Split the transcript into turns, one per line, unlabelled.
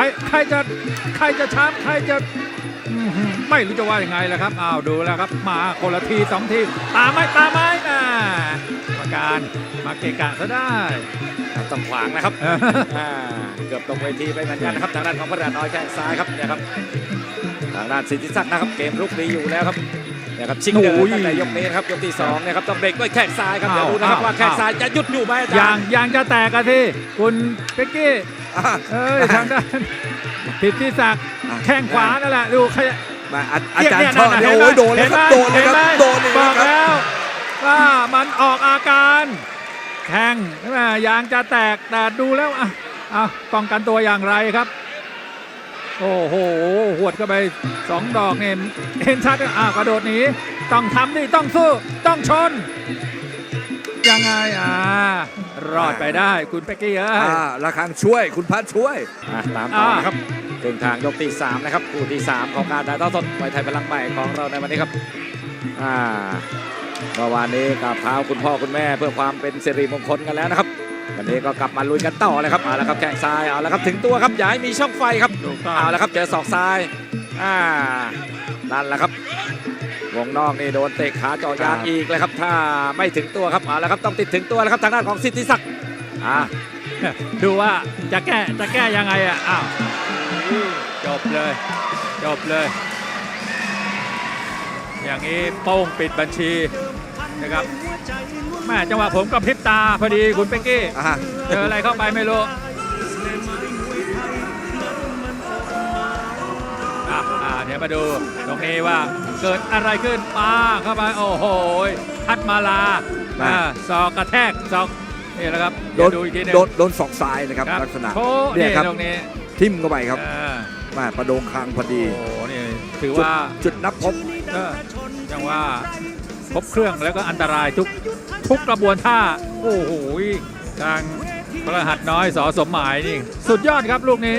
รใครจะใครจะช้ำใครจะอื้อหือไม่รู้จะว่ายังไงแล้วครับอ้าวดูแล้วครับมาคนละทีสองทีตามไหมตามไหมอ่ากรรมการมาเกะกะซะได้
ต้องขวางนะครับ อ่าเกือบตกเวทีไปเหมือนกันนะครับทางด้านของพระราน้อยแข้งซ้ายครับเนี่ยครับทางด้านสิทธิศักดิ์นะครับเกมลุกดีอยู่แล้วครับเนี่ยครับชิงเดิน
โอ้ย
ตั้งแต่ยกนี้นะครับยกที่สองเนี่ยครับต้องเบรกด้วยแข้งซ้ายครับ
อ้าว
เดี๋ยวดูนะครับ
อ้าว
ว่าแข้งซ้ายจะหยุดอยู่ไหมอาจายา
ง
รย์
ยางจะแตกกันที่คุณเป๊กกี้
อะ
เอ้ยทางด้านผิดที่ศักดิ์
อะ
แข้งขวานั่นแหละดูขยะ
มาอาอาจาร
เนี่
ย์
ย
ชอบ
นั่น
เนี่ย
น่ะ
โอ้ยโดนแล้วครับโดนเลยครับ
ห็ไหม
โดนเลย
บ
ค
อ
รับ
กแล้วว่ามันออกอาการแข้งใช่ไหมยางจะแตกแต่ดูแล้วอะอะป้องกันตัวอย่างไรครับ โอ้โหหวดเข้าไปสองดอกเนี่ยเห็นชัดอะกระโดดหนีต้องทำดิต้องสู้ต้องชน ยังไงอ่ารอดไปได้คุณเป๊กกี้เอ้ย
อ่าระฆังช่วยคุณพัดช่วย
อะตามต่อนะครับครึ่งทางยกที่สามนะครับคู่ที่สามของการถ่ายทอดสดมวยไทยพลังใหม่ของเราในวันนี้ครับอ่าเมื่อวานนี้กับพาคุณพ่อคุณแม่เพื่อความเป็นสิริมงคลกันแล้วนะครับ วันนี้ก็กลับมาลุยกันต่อเลยครับเอาละครับแข้งซ้ายเอาละครับถึงตัวครับอย่าให้มีช่องไฟครับ
ถูกต้อง
เอาละครับเจอศอกซ้ายอ่านั่นแหละครับวงนอกนี่โดนเตะขาเจาะยาง
ครับ
อีกเลยครับ ถ้าไม่ถึงตัวครับเอาละครับต้องติดถึงตัวแล้วครับทางด้านของสิทธิศักดิ์อ่า
ดูว่าจะแก้จะแก้ยังไงอะอ้าวจบเลย จบเลย อย่างนี้โป้งปิดบัญชี นะครับแม่จังหวะผมกระพริบตาพอดีคุณเป็กกี้
อ่า
เจออะไรเข้าไปไม่รู้อะอะเดี๋ยวมาดูตรงนี้ว่าเกิดอะไรขึ้นปาเข้าไปโอ้โหทัดมาลาอะศอกกระแทกศอกนี่แหละครับ
โด
เดี๋ยวนดูอีกทีหนึง
โดนโดนศอกซ้ายนะครับ
ครับ
ลักษณะ
โชว์
เนี่
นี่
ยครับ
ตรงนี้
ทิ่มเข้าไปครับ
อ่า
มาประโดงคางพอดี
โอ้โหนี่ถือ
จุด
ว่า
จุดนับพบ
เออยังว่า ครบเครื่องแล้วก็อันตรายทุกทุกกระบวนท่า โอ้โหทางพระหัสน้อยสอสมหมายนี่ สุดยอดครับลูกนี้